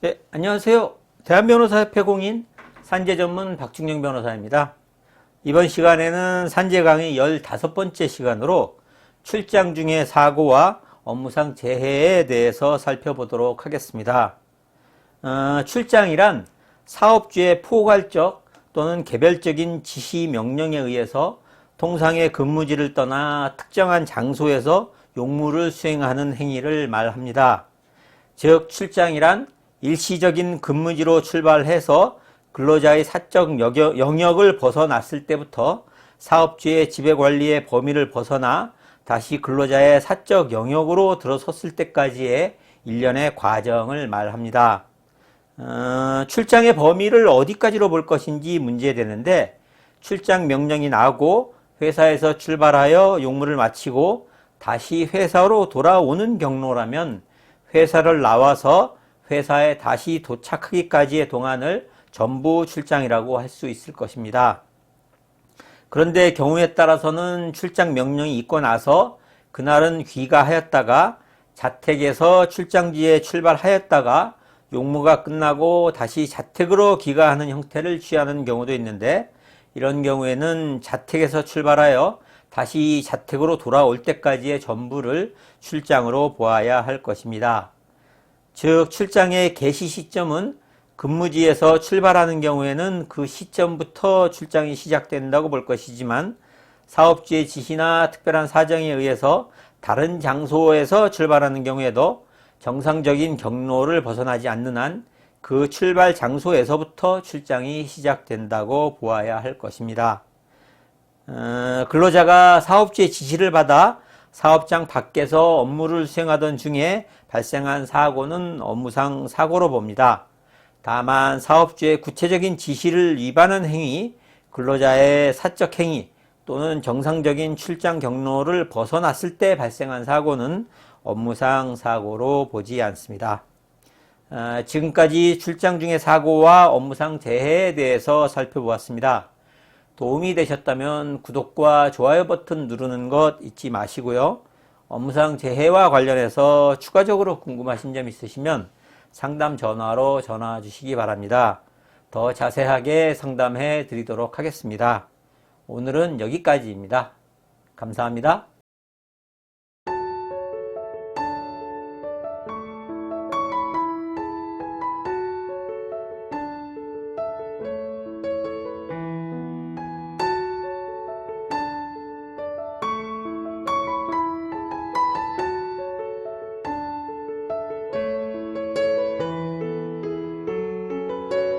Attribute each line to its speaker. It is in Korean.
Speaker 1: 네, 안녕하세요. 대한변호사협회 공인 산재 전문 박중영 변호사입니다. 이번 시간에는 산재 강의 15번째 시간으로 출장 중의 사고와 업무상 재해에 대해서 살펴보도록 하겠습니다. 어, 출장이란 사업주의 포괄적 또는 개별적인 지시 명령에 의해서 통상의 근무지를 떠나 특정한 장소에서 용무를 수행하는 행위를 말합니다. 즉 출장이란 일시적인 근무지로 출발해서 근로자의 사적 영역을 벗어났을 때부터 사업주의 지배 관리의 범위를 벗어나 다시 근로자의 사적 영역으로 들어섰을 때까지의 일련의 과정을 말합니다. 어, 출장의 범위를 어디까지로 볼 것인지 문제되는데 출장 명령이 나고 회사에서 출발하여 용무를 마치고 다시 회사로 돌아오는 경로라면 회사를 나와서 회사에 다시 도착하기까지의 동안을 전부 출장이라고 할 수 있을 것입니다. 그런데 경우에 따라서는 출장 명령이 있고 나서 그날은 귀가하였다가 자택에서 출장지에 출발하였다가 용무가 끝나고 다시 자택으로 귀가하는 형태를 취하는 경우도 있는데 이런 경우에는 자택에서 출발하여 다시 자택으로 돌아올 때까지의 전부를 출장으로 보아야 할 것입니다. 즉 출장의 개시 시점은 근무지에서 출발하는 경우에는 그 시점부터 출장이 시작된다고 볼 것이지만 사업주의 지시나 특별한 사정에 의해서 다른 장소에서 출발하는 경우에도 정상적인 경로를 벗어나지 않는 한 그 출발 장소에서부터 출장이 시작된다고 보아야 할 것입니다. 어, 근로자가 사업주의 지시를 받아 사업장 밖에서 업무를 수행하던 중에 발생한 사고는 업무상 사고로 봅니다. 다만 사업주의 구체적인 지시를 위반한 행위, 근로자의 사적 행위 또는 정상적인 출장 경로를 벗어났을 때 발생한 사고는 업무상 사고로 보지 않습니다. 아, 지금까지 출장 중의 사고와 업무상 재해에 대해서 살펴보았습니다. 도움이 되셨다면 구독과 좋아요 버튼 누르는 것 잊지 마시고요. 업무상 재해와 관련해서 추가적으로 궁금하신 점 있으시면 상담 전화로 전화 주시기 바랍니다. 더 자세하게 상담해 드리도록 하겠습니다. 오늘은 여기까지입니다. 감사합니다.